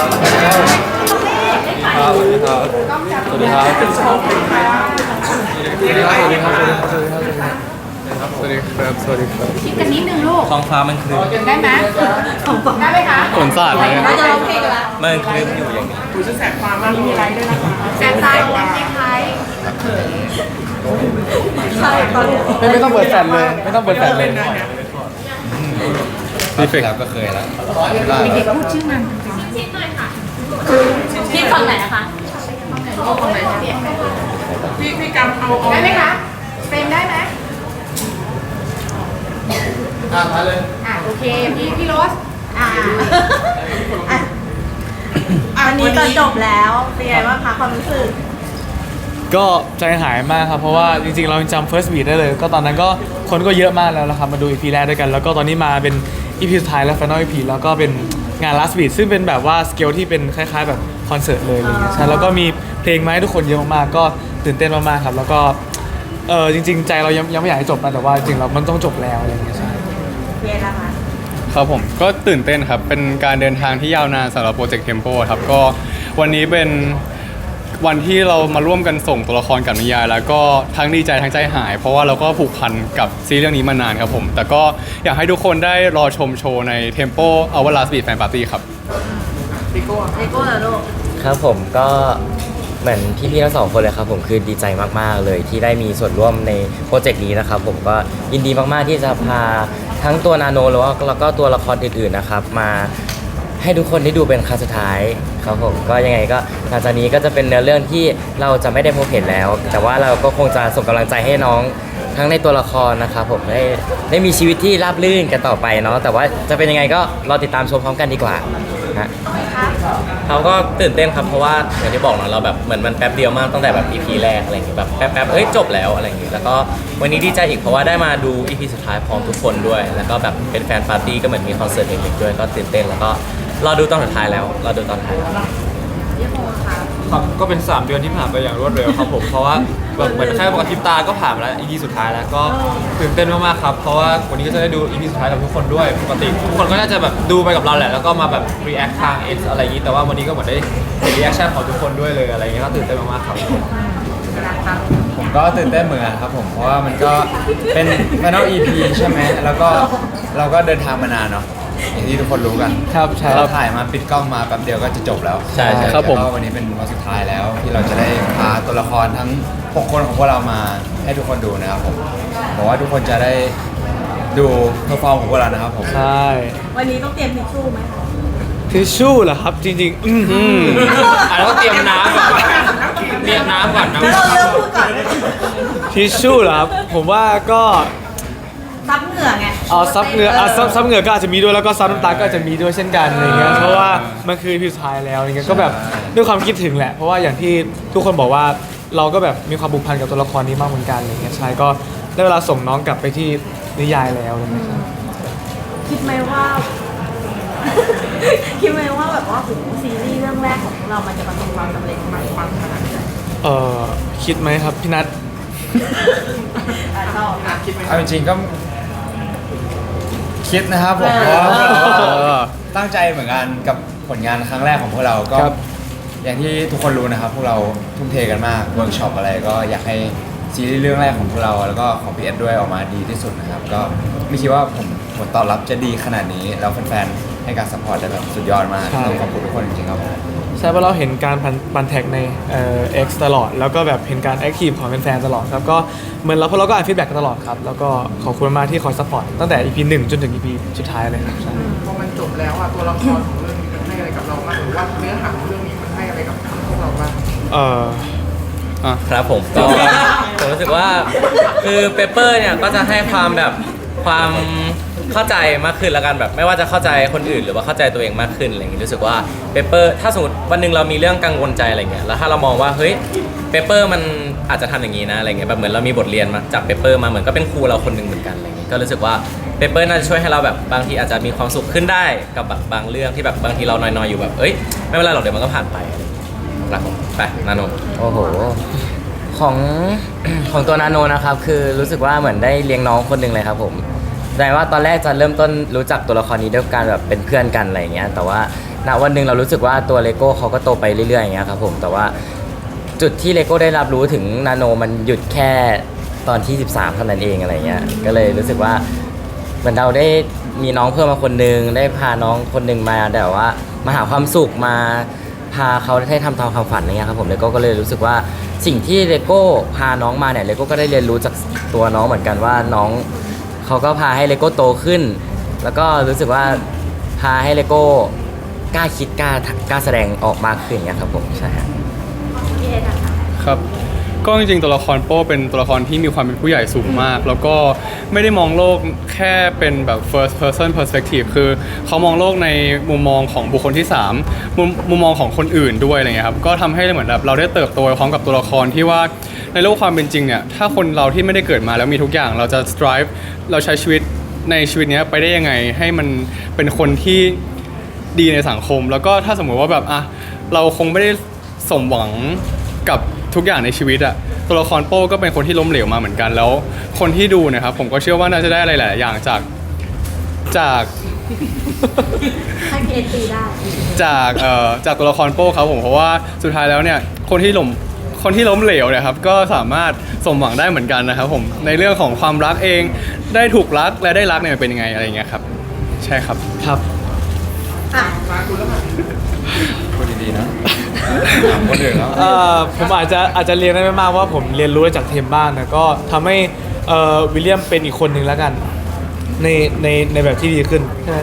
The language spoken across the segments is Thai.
ครับสวัสดีครับ สวัสดีครับ สวัสดีครับ สวัสดีครับ สวัสดีครับ สวัสดีครับ สวัสดีครับ สวัสดีครับสวัสดีครับคิดกันนิดนึงลูก ท้องฟ้ามันคลึ้มได้ไหมได้ไหมคะฝนสาดไหมเราจะร้องเพลงกันละมันคลึ้มอยู่อย่างนี้แสงตาคล้ายๆใช่ใช่ตอนนี้ไม่ไม่ต้องเปิดแฟลชเลย ไม่ต้องเปิดแฟลชเลยรีเฟกก็เคยแล้วเด็กๆพูดชื่อมัน พี่ฝั่งไหนนะคะพี่พี่กำเอาได้ไหมคะเฟรมได้ไหมอะมาเลยอะโอเคพี่พี่โรสอ่าวันนี้ก็จบแล้วเป็นไงบ้างคะความรู้สึกก็ใจหายมากครับ เพราะว่าจริงๆ เรายังจำ first beat ได้เลย ก็ตอนนั้นก็คนก็เยอะมากแล้วนะครับ มาดู EP แรกด้วยกัน แล้วก็ตอนนี้มาเป็น EP สุดท้ายแล้ว final EP แล้วก็เป็น งาน last beat ซึ่งเป็นแบบว่าสเกลที่เป็นคล้าย ๆ แบบคอนเสิร์ตเลยอะไรเงี้ยใช่แล้วก็มีเพลงมาให้ทุกคนเยอะมากๆก็ตื่นเต้นมากๆครับ แล้วก็เออจริง ๆ ใจเรายังยังไม่อยากให้จบนะแต่ว่าจริงๆเรามันต้องจบแล้วอะไรเงี้ยใช่เรียนนะคะครับผมก็ตื่นเต้นครับ เป็นการเดินทางที่ยาวนานสำหรับโปรเจกต์เทมโปครับ ก็วันนี้เป็น วันที่เรามาร่วมกันส่งตัวละครกับนิยาย แล้วก็ทั้งดีใจทั้งใจหาย เพราะว่าเราก็ผูกพันกับซีรีส์เรื่องนี้มานานครับผม แต่ก็อยากให้ทุกคนได้รอชมโชว์ใน Tempo Our Last Beat Fan Party ครับเลโก้เหรอลูกครับผมก็เหมือนพี่ๆทั้งสองคนเลยครับผมคือดีใจมากๆเลยที่ได้มีส่วนร่วมในโปรเจกต์นี้นะครับผมก็ยินดีมากๆที่จะพาทั้งตัวนาโนแล้วก็แล้วก็ตัวละครอื่นๆนะครับมา ให้ทุกคนได้ดูเป็นครั้งสุดท้ายครับผมก็ยังไงก็หลังจากนี้ก็จะเป็นเนื้อเรื่องที่เราจะไม่ได้พบเห็นแล้ว แต่ว่าเราก็คงจะส่งกำลังใจให้น้องทั้งในตัวละครนะครับผมได้ได้มีชีวิตที่ราบรื่นกันต่อไปเนาะแต่ว่าจะเป็นยังไงก็รอติดตามชมพร้อมกันดีกว่าฮะ เขาก็ตื่นเต้นครับเพราะว่าอย่างที่บอกเนาะเราแบบเหมือนมันแป๊บเดียวมากตั้งแต่แบบ EP แรกอะไรอย่างเงี้ยแบบแป๊บๆเอ้ยจบแล้วอะไรอย่างเงี้ยแล้วก็วันนี้ดีใจอีกเพราะว่าได้มาดู EP สุดท้ายพร้อมทุกคนด้วย แล้วก็แบบเป็นแฟนปาร์ตี้ก็เหมือนมีคอนเสิร์ตเล็กๆด้วยก็ตื่นเต้นแล้วก็ รอดูตอนสุดท้ายแล้วรอดูตอนท้ายครับก็เป็น 3 เดือนที่ผ่านไปอย่างรวดเร็วครับผม เพราะว่าแบบเหมือนแค่ปกติตาก็ผ่านมาแล้ว EP สุดท้ายแล้วก็ตื่นเต้นมากๆครับ เพราะว่าวันนี้ก็จะได้ดู EP สุดท้ายกับทุกคนด้วย ปกติทุกคนก็น่าจะแบบดูไปกับเราแหละ แล้วก็มาแบบ react ทาง X อะไรอย่างนี้ แต่ว่าวันนี้ก็เหมือนได้เห็น reaction ของทุกคนด้วยเลยอะไรอย่างนี้ก็ตื่นเต้นมากๆครับผมก็ตื่นเต้นเหมือนกันครับผม เพราะว่ามันก็เป็น Final EP ใช่ไหม แล้วก็เราก็เดินทางมานานเนาะ อย่างที่ทุกคนรู้กันครับใช่เราถ่ายมาปิดกล้องมาแป๊บเดียวก็จะจบแล้วใช่ใช่ครับผม แล้วก็วันนี้เป็นวันสุดท้ายแล้ว ที่เราจะได้พาตัวละครทั้ง6คนของพวกเรามาให้ทุกคนดูนะครับผมบอกว่าทุกคนจะได้ดูเพอร์ฟอร์มของพวกเรานะครับผมใช่วันนี้ต้องเตรียมทิชชู่ไหมทิชชู่เหรอครับ จริงๆ อือหืออะแล้วก็เตรียมน้ำก่อนเตรียมน้ำก่อนนะแล้วเราเริ่มพูดก่อนทิชชู่เหรอครับ ผมว่าก็ ซับเหงื่อไงเอาซับเหงื่อเอาซับซับเหงื่อก็อาจจะมีด้วยแล้วก็ซับน้ำตาก็อาจจะมีด้วยเช่นกันอะไรเงี้ยเพราะว่ามันคือพิสุดท้ายแล้วอะไรเงี้ยก็แบบด้วยความคิดถึงแหละ เพราะว่าอย่างที่ทุกคนบอกว่าเราก็แบบมีความผูกพันกับตัวละครนี้มากเหมือนกันอะไรเงี้ยใช่ก็ได้เวลาส่งน้องกลับไปที่นิยายแล้วอะไรเงี้ยครับ คิดไหมว่า คิดไหมว่าแบบว่าโหซีรีส์เรื่องแรกของเรามันจะประสบความสำเร็จมากความขนาดไหนเออคิดไหมครับพี่นัท อะต่ออะคิดเอาจริงๆก็ คิดนะครับผมเพราะว่าพวกเราก็ตั้งใจเหมือนกันกับผลงานครั้งแรกของพวกเราก็ ครับ อย่างที่ทุกคนรู้นะครับ พวกเราทุ่มเทกันมากเวิร์กช็อปอะไรก็อยากให้ซีรีส์เรื่องแรกของพวกเรา แล้วก็ของพีเอสด้วยออกมาดีที่สุดนะครับ ก็ไม่คิดว่าผมผ ลตอบรับจะดีขนาดนี้ แล้วแฟนๆให้การสปอร์ตได้แบบสุดยอดมากต้องขอบคุณทุกคนจริงๆครับผมใช่เพราะเราเห็นการพันปันแท็กในเอ่อ X ตลอด แล้วก็แบบเห็นการแอคทีฟของแฟนๆตลอดครับก็เหมือนเราพวกเราก็อ่านฟีดแบ็กกันตลอดครับ แล้วก็ขอบคุณมากที่คอยซัพพอร์ตตั้งแต่ EP 1 จนถึง EP สุดท้ายเลยครับใช่พอมันจบแล้วอะตัวละครของเรื่องนี้มันให้อะไรกับเราบ้างหรือว่าเนื้อหาของเรื่องนี้มันให้อะไรกับพวกเราบ้างเออครับผมก็ ผมรู้สึกว่าคือเปเปอร์เนี่ยก็จะให้ความแบบความ เข้าใจมากขึ้นแล้วกันแบบไม่ว่าจะเข้าใจคนอื่น หรือว่าเข้าใจตัวเองมากขึ้นอะไรอย่างงี้รู้สึกว่าเปเปอร์ถ้าสมมติวันหนึ่งเรามีเรื่องกังวลใจอะไรเงี้ยแล้วถ้าเรามองว่าเฮ้ยเปเปอร์มันอาจจะทำอย่างนี้นะอะไรเงี้ยแบบเหมือนเรามีบทเรียนมาจากเปเปอร์มาเหมือนก็เป็นครูเราคนหนึ่งเหมือนกันอะไรเงี้ยก็รู้สึกว่าเปเปอร์น่าจะช่วยให้เราแบบบางทีอาจจะมีความสุขขึ้นได้กับแบบบางเรื่องที่แบบบางทีเรานอยๆอยู่แบบเอ้ยไม่เป็นไรหรอกเดี๋ยวมันก็ผ่านไปอะไรอย่างเงี้ยครับผมไปนาโน โอ้โห ของ ของตัวนาโนนะครับ คือรู้สึกว่าเหมือนได้เลี้ยงน้องคนหนึ่งเลยครับผม ดงว่าตอนแรกจะเริ่มต้นรู้จักตัวละครนี้ด้วยการแบบเป็นเพื่อนกันอะไรอย่างเงี้ย แต่ว่าณวันหนึ่งเรารู้สึกว่าตัวเลโก้เขาก็โตไปเรื่อยๆอย่างเงี้ยครับผม แต่ว่าจุดที่เลโก้ได้รับรู้ถึงนาโนมันหยุดแค่ตอนที่ 13เท่านั้นเองอะไรเงี้ย ก็เลยรู้สึกว่าเหมือนเราได้มีน้องเพิ่มมาคนนึง ได้พาน้องคนหนึ่งมาแต่ว่ามาหาความสุขมาพาเขาได้ทำตามความฝันอะไรเงี้ยครับผมเลโก้ก็เลยรู้สึกว่าสิ่งที่เลโก้พาน้องมาเนี่ยเลโก้ก็ได้เรียนรู้จากตัวน้องเหมือนกันว่าน้อง เขาก็พาให้เลโก้โตขึ้น แล้วก็รู้สึกว่าพาให้เลโก้กล้าคิดกล้ากล้าแสดงออกมากขึ้นอย่างเงี้ยครับผมใช่ฮะ พี่เอนะคะ ครับ ก็จริงๆตัวละครโป้เป็นตัวละครที่มีความเป็นผู้ใหญ่สูงมาก แล้วก็ไม่ได้มองโลกแค่เป็นแบบ first person perspective คือเขามองโลกในมุมมองของบุคคลที่3มุมมุมมองของคนอื่นด้วยอะไรเงี้ยครับก็ทำให้เหมือนแบบเราได้เติบโตพร้อมกับตัวละครที่ว่าในโลกความเป็นจริงเนี่ยถ้าคนเราที่ไม่ได้เกิดมาแล้วมีทุกอย่างเราจะ strive เราใช้ชีวิตในชีวิตเนี้ยไปได้ยังไงให้มันเป็นคนที่ดีในสังคม แล้วก็ถ้าสมมุติว่าแบบอะเราคงไม่ได้สมหวังกับ ทุกอย่างในชีวิตอะตัวละครโป้ก็เป็นคนที่ล้มเหลวมาเหมือนกันแล้ว คนที่ดูเนะครับผมก็เชื่อว่าน่าจะได้อะไรหลายอย่างจากจากให้พี่เอตีได้จากเอ่อจากตัวละครโป้ครับผมเพราะว่าสุดท้ายแล้วเนี่ยคนที่ล้มคนที่ล้มเหลวเนี่ยครับก็สามารถสมหวังได้เหมือนกันนะครับผมในเรื่องของความรักเองได้ถูกรักและได้รักเนี่ยเป็นยังไงอะไรอย่างเงี้ยครับ ใช่ครับครับ อะ พูดดีๆนะถามคนอื่นแล้วเอ่อผมอาจจะอาจจะเรียนได้ไม่มากว่าผมเรียนรู้ได้จากเทมบ้างนะก็ทำให้เอ่อวิลเลียมเป็นอีกคนหนึ่งแล้วกัน ในในในแบบที่ดีขึ้นใช่ไหม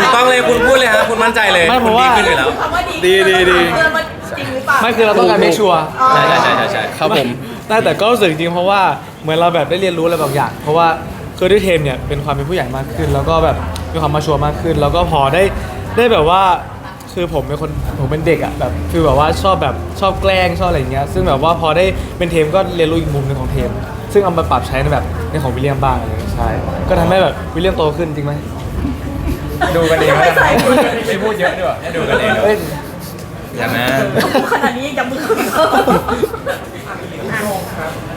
ถูกต้องเลยคุณพูดเลยฮะคุณมั่นใจเลยไม่คุณเพราะดีว่าขึ้นอยู่แล้วคำว่าดีดีดีเพื่อมันจริงหรือเปล่าไม่คือเราต้องการไม่ชัวร์ ใช่ใช่ใช่ใช่ใช่ครับผมแต่แต่ก็รู้สึกจริงๆเพราะว่าเหมือนเราแบบได้เรียนรู้อะไรบางอย่าง เพราะว่าคือด้วยเทมเนี่ยเป็นความเป็นผู้ใหญ่มากขึ้น แล้วก็แบบมีความมาชัวร์มากขึ้น แล้วก็พอได้ ได้แบบว่าคือผมเป็นคนผมเป็นเด็กอะแบบคือแบบว่าชอบแบบชอบแกล้งชอบอะไรอย่างเงี้ยซึ่งแบบว่าพอได้เป็นเทมก็เรียนรู้อีกมุมหนึงของเทม ซึ่งเอามาปรับใช้ในแบบในของวิลเลียมบ้างอะไรอย่างเงี้ยใช่ก็ทำให้แบบวิลเลียมโตขึ้นจริงไหมดูกันเองแล้วกันไม่พูดเยอะดีกว่าให้ดูกันเองเอ้ยอย่างนั้นพูดขนาดนี้ยังจะมือขึ้น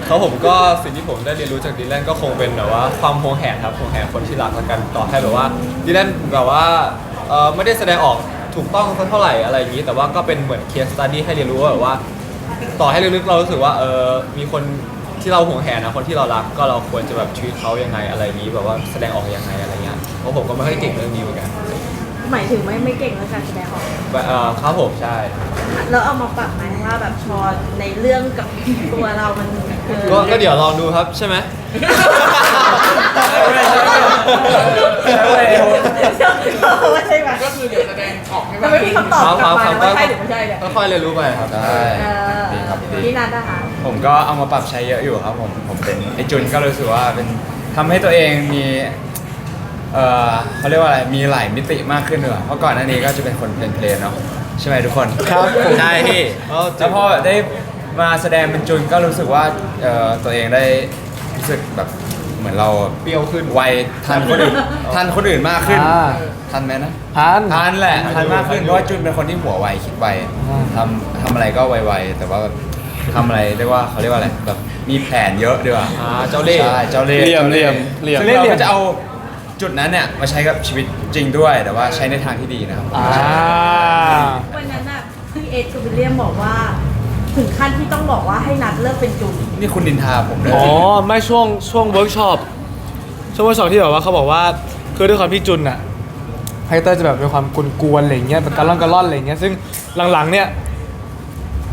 ครับผมก็สิ่งที่ผมได้เรียนรู้จากดีแลนก็คงเป็นแบบว่าความหวงแหนครับหวงแหนคนที่รักละกันต่อให้แบบว่าดีแลนแบบว่า เอ่อไม่ได้แสดงออกถูกต้องสักเท่าไหร่อะไรอย่างนี้ แต่ว่าก็เป็นเหมือนเคสตัดดี้ให้เรียนรู้ว่าแบบว่า ต่อให้ลึกๆเรารู้สึกว่าเออมีคนที่เราหวงแหนนะคนที่เรารักก็เราควรจะแบบชีวิตเขายังไงอะไรอย่างนี้แบบว่าแสดงออกยังไงอะไรเงี้ยเพราะผมก็ไม่ค่อยเก่งเรื่องนี้เหมือนกันหมายถึงไม่ไม่เก่งเรื่องการแสดงออก แบบเอ่อครับผมใช่ แล้วเอามาปรับไหมว่าแบบพอในเรื่องกับตัวเรามันเออก็ก็เดี๋ยวลองดูครับใช่ไหมไม่ ใช่ไหมก็คือเดี๋ยวแสดงออกให้แต่ไม่มีคำตอบกลับมาว่าใช่หรือไม่ใช่เนี่ยค่อยๆเรียนรู้ไปครับ ได้เออดีครับดีพี่นัทนะคะ ผมก็เอามาปรับใช้เยอะอยู่ครับผมผมเป็นไอจุนก็รู้สึกว่าเป็นทำให้ตัวเองมีเอ่อเขาเรียกว่าอะไรมีหลายมิติมากขึ้นเลยเพราะก่อนหน้านี้ก็จะเป็นคนเพลนเพลนๆเนาะใช่ไหมทุกคนครับผมใช่พี่แล้วพอได้มาแสดงเป็นจุนก็รู้สึกว่าเอ่อตัวเองได้รู้สึกแบบ เหมือนเราเปรี้ยวขึ้นวัยทันคนอื่นทันคนอื่นมากขึ้น อ่า ทันไหมนะทานทันแหละทันมากขึ้นเพราะว่าจุนเป็นคนที่หัวไวคิดไวอ่า ทำทำอะไรก็ไวๆแต่ว่าแบบทำอะไรเรียกว่าเขาเรียกว่าอะไรแบบมีแผนเยอะดีกว่าอ่าเจ้าเล่ห์ ใช่เจ้าเล่ห์เหลี่ยมจ้าเหลี่ยมเหลี่ยม ซึ่งเราก็จะเอาจุดนั้นเนี่ยมาใช้กับชีวิตจริงด้วยแต่ว่าใช้ในทางที่ดีนะครับ อ่า วันนั้นน่ะพี่เอสกับวิลเลียมบอกว่า ถึงขั้นที่ต้องบอกว่าให้นัดเลิกเป็นจุนนี่คุณดินทาผมเลยอ๋อไม่ช่วงช่วงเวิร์กช็อปช่วงเวิร์กช็อปที่แบบว่าเขาบอกว่าคือด้วยความพี่จุนอะไฮเตอร์จะแบบมีความกวนๆอะไรอย่างเงี้ยแบบกระล่อนกระล่อนอะไรอย่างเงี้ยซึ่งหลังๆเนี่ย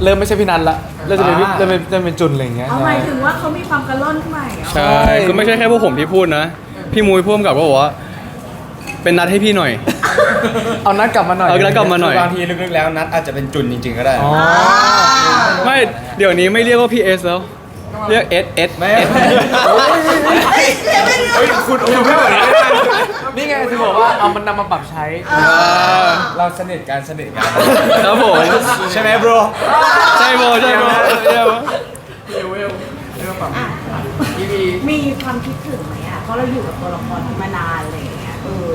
เริ่มไม่ใช่พี่นันละเริ่มจะเป็นพี่เริ่มเป็นเริ่มเป็นจุนอะไรอย่างเงี้ยเอาหมายถึงว่าเขามีความกระล่อนขึ้นมาอีกเหรอใช่คือไม่ใช่แค่พวกผมที่พูดนะ พี่มุ้ยพ่วงกับก็บอกว่า เป็นนัดให้พี่หน่อย เอานัดกลับมาหน่อยเอานัดกลับมาหน่อย บางทีลึกๆแล้วนัดอาจจะเป็นจุนจริงๆก็ได้ อ๋อ ไม่เดี๋ยวนี้ไม่เรียกว่าพี่เอสแล้ว เรียกเอสเอสไม่เอสเฮ้ยคุณคุณไม่เหมือนกันนี่ไงที่บอกว่าเอามันนำมาปรับใช้ เราสนิทกันสนิทกันครับผมใช่ไหม bro ใช่โบใช่โบใช่โบเวลเรื่องแบบทีวีมีความคิดถึงไหมอะ เพราะเราอยู่กับตัวละครนี้มานานอะไรอย่างเงี้ยเออ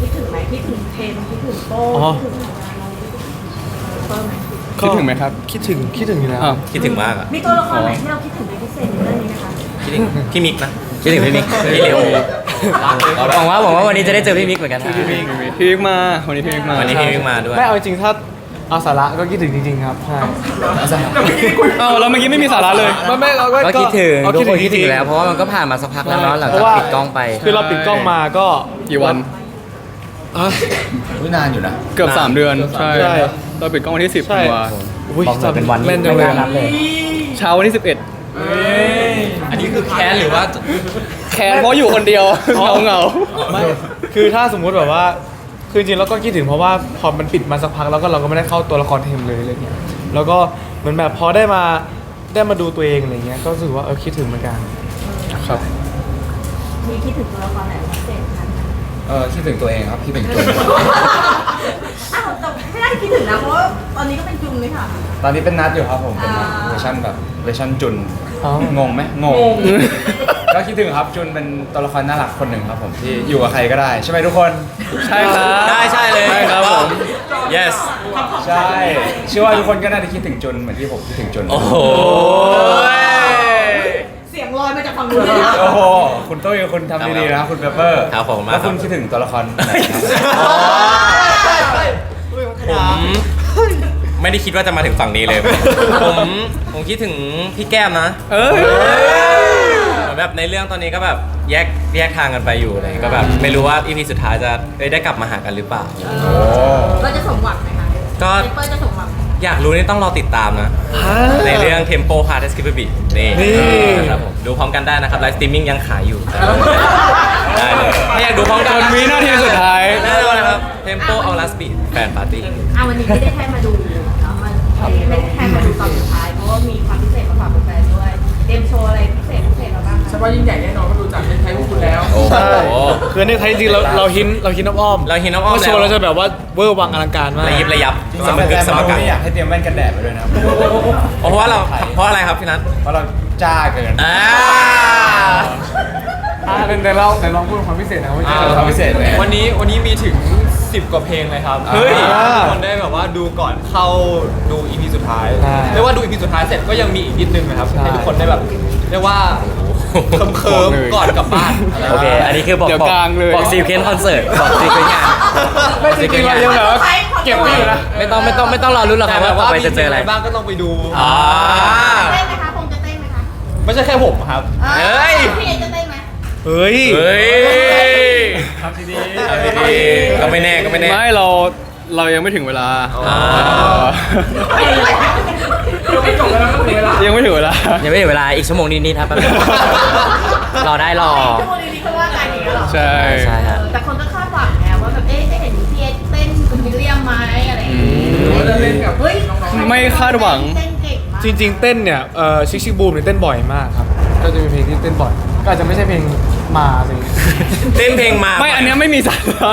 คิดถึงไหมคิดถึงเทมคิดถึงโป้อ๋อคิดถึงเปิ้ลไหม คิดถึงไหมครับ คิดถึงคิดถึงอยู่แล้วอ้าว คิดถึงมากอะมีตัวละครไหนที่เราคิดถึงเป็นพิเศษในเรื่องนี้นะคะคิดถึงพี่มิกนะคิดถึงพี่มิกพี่เลโอหวังว่าหวังว่าวันนี้จะได้เจอพี่มิกเหมือนกันนะ พี่มิกพี่มิกมาวันนี้พี่มิกมาวันนี้พี่มิกมาด้วย ไม่เอาจริงๆถ้าเอาสาระก็คิดถึงจริงๆครับใช่เอ้าแล้วเมื่อกี้ไม่มีสาระเลยไม่ไม่เราก็ก็คิดถึงเอาทุกคนคิดถึจงริๆแล้วเพราะว่ามันก็ผ่านมาสักพักแล้วเนาะหลังเพจากราะว่าปิดกล้องไปคือเราปิดกล้องมาก็กี่วันอะอุ๊ยนานอยู่นะ เกือบ3เดือนใช่ใช่ เราปิดกล้องวันที่10ใช่ ธันวาอุ้ยบอกเลยเป็นวันแม่นจัไม่งเลยน่านับเลยเช้าวันที่11อันนี้คือแค้นหรือว่า แค้นเพราะอยู่คนเดียวเหงาเหงาไม่คือถ้าสมมุติแบบว่า คือจริงๆเราก็คิดถึงเพราะว่าพอมันปิดมาสักพักแล้วก็เราก็ไม่ได้เข้าตัวละครเทมเลยอะไรเงี้ยแล้วก็เหมือนแบบพอได้มาได้มาดูตัวเองอะไรเงี้ยก็รู้สึกว่าเออคิดถึงเหมือนกันครับ มีคิดถึงตัวละครไหนเป็นพิเศษคะเออคิดถึงตัวเองครับคิดถึงจุนอ้าวแต่ไม่ได้คิดถึงนะเพราะว่าตอนนี้ก็เป็นจุงเลยค่ะ ตอนนี้เป็นนัดอยู่ครับผมเป็นอ่า เวอร์ชันแบบเวอร์ชันจุนอ๋อ งงไหมงง ก็คิดถึงครับจุนเป็นตัวละครน่ารักคนหนึ่งครับผมที่อยู่กับใครก็ได้ ใช่ไหมทุกคน ใช่ครับ ได้ใช่เลย ใช่ครับผม yes ใช่เชื่อว่าทุกคนก็น่าจะคิดถึงจุนเหมือนที่ผมคิดถึงจุนโอ้โหเสียงลอยมาจากฝั่งนู้นเลยนะโอ้โหคุณตุ้ยคุณทำดีๆนะคุณเปเปอร์ครับผมมากแล้วคุณครับคิดถึงตัวละครไหนครับ ผมไม่ได้คิดว่าจะมาถึงฝั่งนี้เลย ผมผมคิดถึงพี่แก้มนะเอ้ยเหมือนแบบในเรื่องตอนนี้ก็แบบแยกแยกทางกันไปอยู่อะไรก็แบบไม่รู้ว่าอีพีสุดท้ายจะเอ้ยได้กลับมาหากันหรือเปล่า เราจะสมหวังไหมคะก็ เปเปอร์จะสมหวังไหม อยากรู้นี่ต้องรอติดตามนะ ในเรื่อง Tempo Hard Escape นี่นี่ ครับผมดูพร้อมกันได้นะครับไลฟ์สตรีมมิ่งยังขายอยู่ได้เลยถ้าอยากดูพร้อมกันจนวินาทีสุดท้าย แน่นอนนะครับ Tempo All Last Beat แฟนปาร์ตี้อะวันนี้ไม่ได้แค่มาดูเนาะมันไม่ได้แค่มาดูตอนสุดท้ายเพราะว่ามีความพิเศษมาฝากแฟนๆด้วยเตรียมโชว์อะไรพิ เศษพิเศษมาบ้างใช่คะว่ายิ่งใหญ่แน่นอนเพราะดูจากเป็นไทยพวกคุณแล้วใช่คือในไทยจริงๆเราเราหินเราหินอ้อมๆเราหินอ้อมๆว่าโชว์แล้ว เราจะแบบว่าเวอร์วังอลังการมาก ระยิบระยับจริงสๆมกึกแฟสนมๆเรากังไม่อยากให้เตรียมแว่นกันแดดไปด้วยนะครับเพราะว่าเราเพราะอะไรครับพี่นัทเพราะเราจ้าเกินอ่า อ่าเป็นแต่เราแต่ลองพูดความพิเศษนะว่าอ่าจะความพิเศษเลย วันนี้วันนี้มีถึง 10 กว่าเพลงเลยครับเฮ้ยให้ทุกคนได้แบบว่าดูก่อนเข้าดูอีพีสุดท้ายใช่เรียกว่าดูอีพีสุดท้ายเสร็จก็ยังมีอีกนิดนึงนะครับใช่ ให้ทุกคนได้แบบเรียกว่า เคิมเคิมๆก่อนกลับบ้านโอเค อันนี้คือบอกเดี๋ยวบอกกลางเลย บอกซีเควนต์คอนเสิร์ตบอกซีเควนต์งานไม่จริงๆเรายังแบบว่าเก็บไว้อยู่นะไม่ต้องไม่ต้องไม่ต้องรอรุ้นหรอกครับว่าต่อไปจะเจออะไรบ้างก็ต้องไปดูอ่าเต้นไหมคะคงจะเต้นไหมคะไม่ใช่แค่ผมครับ เฮ้ยพี่เอจะเต้นไหมเฮ้ยเฮ้ยทำดีๆทำดีๆก็ไม่แน่ก็ไม่แน่ ไม่เราเรายังไม่ถึงเวลาอ่ายัง ไม่จบแล้วก็ถึงเวลายังไม่ถึงเวลา ยังไม่ถึงเวลาอีกชั่วโมงนิดๆครับแป๊บนึงรอได้รอ ชั่วโมงนี้เขาว่าการอย่างนี้เหรอใช่ ใช่ฮะ แต่คนก็คาดหวังไงว่าแบบเอ๊ะจะเห็นพี่เอเต้นกับวิลเลียมไหมอะไรอย่างเงี้ยจะเล่นกับเฮ้ยไม่คาดหวัง เต้นเก่งมากจริง ๆ เต้นเนี่ยเอ่อชิคชิคบูมเนี่ยเต้นบ่อยมากครับ ก็จะมีเพลงที่เต้นบ่อย ก็อาจจะไม่ใช่เพลงมาอะไรอย่างเงี้ยเต้นเพลงมาไม่อันเนี้ยไม่มีสาระ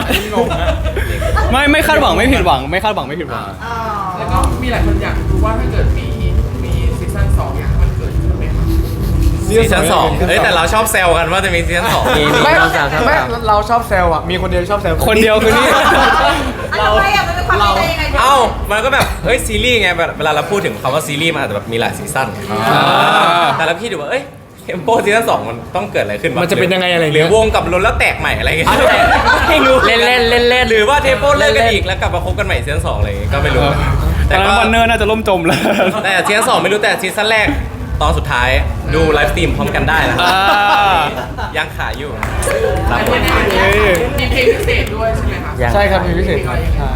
ไม่ไม่คาดหวังไม่ผิดหวัง ไม่คาดหวังไม่ผิดหวังอ๋อแล้วก็มีหลายคนอยากรู้ว่าถ้าเกิดมี ซีซั่นสองเฮ้ยแต่เราชอบแซวกันว่าจะมีซีซั่นสองมีมีไม่ชอบแซวชอบแซไม่วเราชอบแซวอะ มีคนเดียวชอบแซวคนเดียวคือนี่อะทำไมอะมันเป็นความในใจยังไงเอ้ามันก็แบบเอ้ยซีรีส์ไงแบบเวลาเราพูดถึงคำว่าซีรีส์มันอาจจะแบบมีหลายซีซั่นอ่าแต่แล้วพี่ดูว่าเอ้ยเทมโปซีซั่นสองมันต้องเกิดอะไรขึ้นวมันจะเป็นยังไงอะไรหรืเงี้อยวงกลับล้นแล้วแตกใหม่อะไรเงี้ยไม่รู้เล่นเล่นเล่นเล่นหรือว่าเทมโปเลิกกันอีกแล้วกลับมาคบกันใหม่ซีซั่นสองอะไรเงี้ยก็ไม่รู้ตแต่อนนั้ก็นวันเนอร์น่าจะล่มจมแล้ว แต่ซีซั่นสองไม่รู้แต่ซีซั่นแรก ตอนสุดท้ายดูไลฟ์สตรีมพร้อมกันได้นะอ่า ยังขายอยู่ครับผมมีเพลงพิเศษด้วยใช่ไหมครับยัง ใช่ครับมีพิเศษครับใช่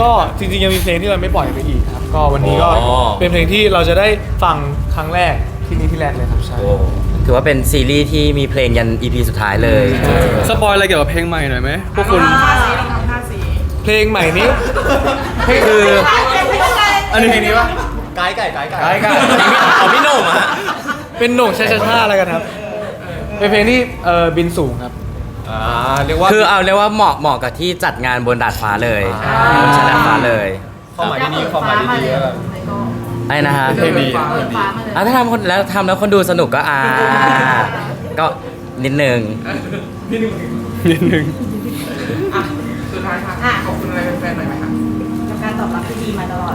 ก็จริงๆยังมีเพลงที่เราไม่ปล่อยไปอีกครับ ก็วันนี้ก็อ๋อ เป็นเพลงที่เราจะได้ฟังครั้งแรกที่นี่ที่แรกเลยครับใช่ โอ้ถือว่าเป็นซีรีส์ที่มีเพลงยัน EP สุดท้ายเลย สปอยอะไรเกี่ยวกับเพลงใหม่หน่อยไหมพวกคุณห้าสีลองทำห้าสีเพลงใหม่นี้ คือ อันนี้เพลงนี้ปะ ไก่ไก่ไก่ไก่ใช่ครับเอาพี่โหน่งอะฮะเป็นโหน่งชาชาชาอะไรกันครับ เป็นเพลงที่เอ่อบินสูงครับ อ่าเรียกว่าคือเอาเรียกว่าเหมาะเหมาะกับที่จัดงานบนดาดฟ้าเลยบนชั้นดาดฟ้าเลยความหมายดีๆความหมายดีๆแล้วกันไอ้นะฮะเพลงดีเปิดฟ้ามาเลยอะถ้าทำคนแล้วทำแล้วคนดูสนุกก็อ่า ก็นิดนึงนิดนึงอะสุดท้ายค่ะขอบคุณอะไรแฟนๆหน่อยไหมครับกับการตอบรับที่ดีมาตลอด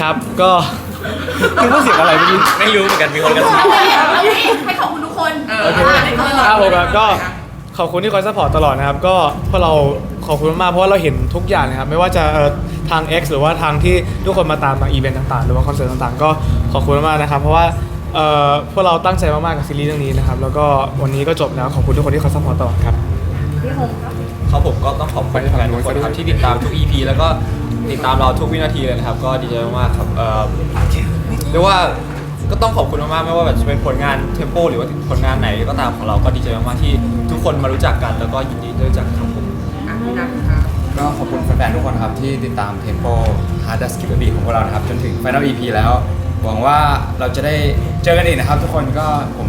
ครับก็คือว่าเสียงอะไรเมื่อกี้ ไม่รู้เหมือนกันมีคนกระซิบ เอางี้เอางี้ให้ขอบคุณทุกคนโอเคอ่าให้ขอบคุณครับผมครับก็ขอบคุณที่คอยซัพพอร์ตตลอดนะครับ ก็พวกเราขอบคุณมากๆเพราะว่าเราเห็นทุกอย่างนะครับ ไม่ว่าจะเอ่อทาง X หรือว่าทางที่ทุกคนมาตามมาอีเวนต์ต่างๆ หรือว่าคอนเสิร์ตต่างๆ ก็ขอบคุณมากๆนะครับ เพราะว่าเอ่อพวกเราตั้งใจมากๆกับซีรีส์เรื่องนี้นะครับ แล้วก็วันนี้ก็จบแล้วขอบคุณทุกคนที่คอยซัพพอร์ตตลอดครับ ครับผมก็ต้องขอบคุณแฟนทุกคนครับที่ติดตามทุก EP แล้วก็ ติดตามเราทุกวินาทีเลยนะครับ ก็ดีใจมากๆครับเอ่อเรียกว่าก็ต้องขอบคุณมากๆไม่ว่าแบบจะเป็นผลงานเทมโปหรือว่าผลงานไหนก็ตามของเราก็ดีใจมากๆที่ทุกคนมารู้จักกัน แล้วก็ยินดีได้รู้จักครับผมอะพี่นัทครับก็ขอบคุณแฟนๆทุกคนครับที่ติดตาม Tempo Hard Disk Skip Beat ของพวกเรานะครับ จนถึง Final EP แล้ว หวังว่าเราจะได้เจอกันอีกนะครับ ทุกคนก็ผม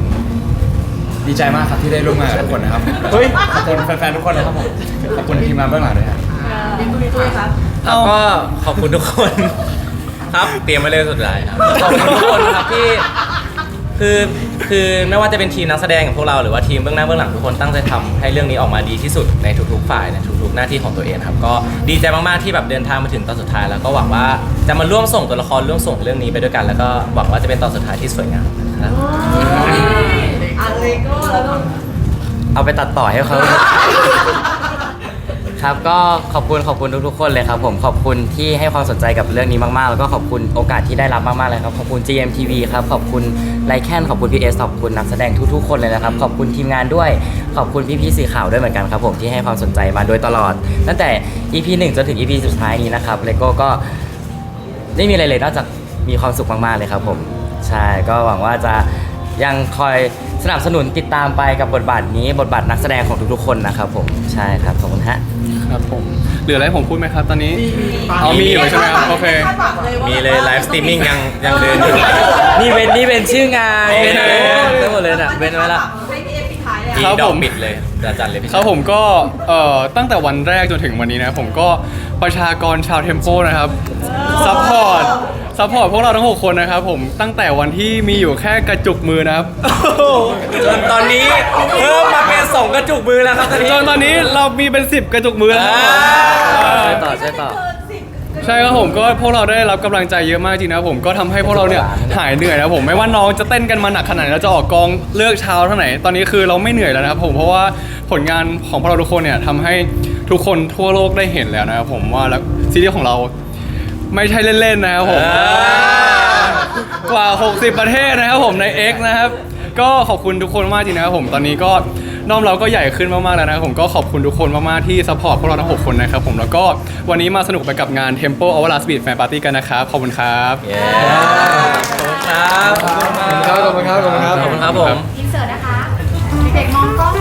ดีใจมากครับที่ได้ร่วมงานกับทุกคนนะครับเฮ้ยขอบคุณแฟนๆทุกคนนะครับผมขอบคุณทีมงานเบื้องหลังด้วยครับพี่ตุ้ยตุ้ยครั บครับก็ขอบคุณทุกคน ครับเตรียมไว้เลยสุดท้ายครับขอบคุณทุกคนครับที่คือคือไม่ว่าจะเป็นทีมนักแสดงของพวกเราหรือว่าทีมเบื้องหน้าเบื้องหลังทุกคนตั้งใจทำให้เรื่องนี้ออกมาดีที่สุดในทุกๆฝ่ายในทุกๆหน้าที่ของตัวเองครับก็ดีใจมากๆที่แบบเดินทางมาถึงตอนสุดท้าย แล้วก็หวังว่าจะมาร่วมส่งตัวละครร่วมส่งเรื่องนี้ไปด้วยกัน แล้วก็หวังว่าจะเป็นตอนสุดท้ายที่สวยงามนะครับอันเลโก้แล้วก็เอาไปตัดต่อให้เขา ครับก็ขอบคุณขอบคุณทุกๆคนเลยครับผมขอบคุณที่ให้ความสนใจกับเรื่องนี้มากๆ แล้วก็ขอบคุณโอกาสที่ได้รับมากๆเลยครับขอบคุณ GMTV ครับขอบคุณไลแคนขอบคุณ PS ขอบคุณนักแสดงทุกๆคนเลยนะครับขอบคุณทีมงานด้วย ขอบคุณพี่ๆสื่อข่าวด้วยเหมือนกันครับผมที่ให้ความสนใจมาโดยตลอด ตั้งแต่ EP 1จนถึง EP สุดท้ายนี้นะครับเลโก้ก็ไม่มีอะไรเลยนอกจากมีความสุขมากๆเลยครับผมใช่ก็หวังว่าจะ ยังคอยสนับสนุนติดตามไปกับบทบาทนี้ บทบาทนักแสดงของทุกๆคนนะครับผมใช่ครับขอบคุณฮะ ครับผมเหลืออะไรให้ผมพูดไหมครับตอนนี้เอามีอยู่ใช่ไหมครับโอเคคาดหวังเลยว่ามีเลยไลฟ์สตรีมมิ่งยังยังเดินอยู่ นี่เป็นนี่เป็นชื่องานโอเคเป็นอะไรทั้งหมดเลยน่ะเป็นไว้ละให้พี่เอฟปิดท้ายเลยคมีรับดอผกมปิดเลย อาจารย์เลยพี่ครับผมก็เอ่อตั้งแต่วันแรกจนถึงวันนี้นะผมก็ประชากรชาวเทมโปนะครับซัพพอร์ตซัพพอร์ตพวกเราทั้ง6คนนะครับผมตั้งแต่วันที่มีอยู่แค่กระจุกมือนะครับจนตอนนี้เพิ่มมาเป็นสองกระจุกมือแล้วครับตอนนี้จนตอนนี้เรามีเป็น10กระจุกมือแล้วครับอ่าใช่ต่อใช่ต่อ ใช่ครับผมก็พวกเราได้รับกำลังใจเยอะมากจริงนะครับผมก็ทำให้พวกเราเนี่ยหายเหนื่อยนะครับผมไม่ว่าน้องจะเต้นกันมาหนักขนาดไหนเราจะออกกองเลิกเช้าเท่าไหร่ตอนนี้คือเราไม่เหนื่อยแล้วนะครับผมเพราะว่าผลงานของพวกเราทุกคนเนี่ยทำให้ทุกคนทั่วโลกได้เห็นแล้วนะครับผมว่าแล้วซีรีส์ของเราไม่ใช่เล่นๆนะครับผมอ่ากว่า 60 ประเทศนะครับผมใน X นะครับ ก็ขอบคุณทุกคนมากจริงนะครับผมตอนนี้ก็ น้อมเราก็ใหญ่ขึ้นมากๆแล้วนะครับผมก็ขอบคุณทุกคนมากๆที่ซัพพอร์ตพวกเราทั้ง 6 คนนะครับผมแล้วก็วันนี้มาสนุกไปกับงาน Tempo Hour Last Beat Fan Party กันนะครับขอบคุณครับเย้ขอบคุณครับขอบคุณมากขอบคุณครับขอบคุณครับขอบคุณครับผม อินเสิร์ตนะคะ เด็กๆมองกล้อง